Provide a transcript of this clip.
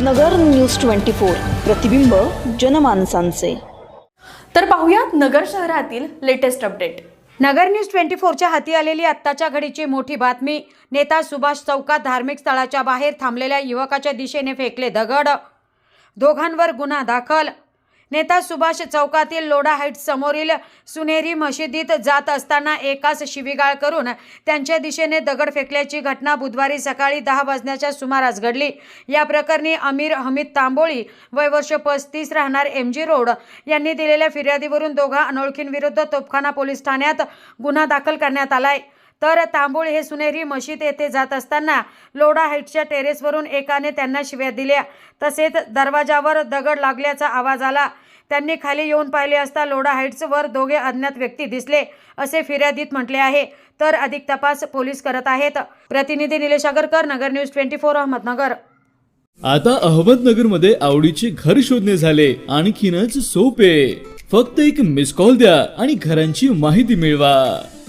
नगर news twenty four. प्रतिबिंब जनमानसांचे. तर पाहुयात नगर शहरातील latest update Nagar news twenty फोरच्या हाती आलेली आत्ताच्या घडीची मोठी बातमी. नेता सुभाष चौकात धार्मिक स्थळाच्या बाहेर थांबलेल्या युवकाच्या दिशेने फेकले दगड. दोघांवर गुन्हा दाखल. नेता सुभाष चौकातील लोढा हाईट समोरील सुनेरी मशिदीत जात असताना एकाच शिवीगाळ करून त्यांच्या दिशेने दगड फेकल्याची घटना बुधवारी सकाळी दहा वाजण्याच्या सुमारास घडली. या प्रकरणी अमीर हमीद तांबोळी वय वर्ष पस्तीस राहणार एम जी रोड यांनी दिलेल्या फिर्यादीवरून दोघा अनोळखींविरुद्ध तोपखाना पोलीस ठाण्यात गुन्हा दाखल करण्यात आलाय. तर तांबूळ हे सुनेरी मशीद येथे जात असताना लोढा हाईट्सच्या टेरेसवरून एकाने त्यांना शिव्या दिल्या. तसेच दरवाजावर दगड लागल्याचा आवाज आला. त्यांनी खाली येऊन पाहिले असता लोढा हाईट्सवर दोघे अज्ञात व्यक्ती दिसले असे फिर्यादीत म्हटले आहे. तर अधिक तपास पोलीस करत आहेत. प्रतिनिधी Nilesh Agarkar Nagar news twenty four Ahmednagar. आता अहमदनगरमध्ये आवडीचे घर शोधणे झाले. आणखीनच सोपे. फक्त एक मिस कॉल द्या आणि घरांची माहिती मिळवा.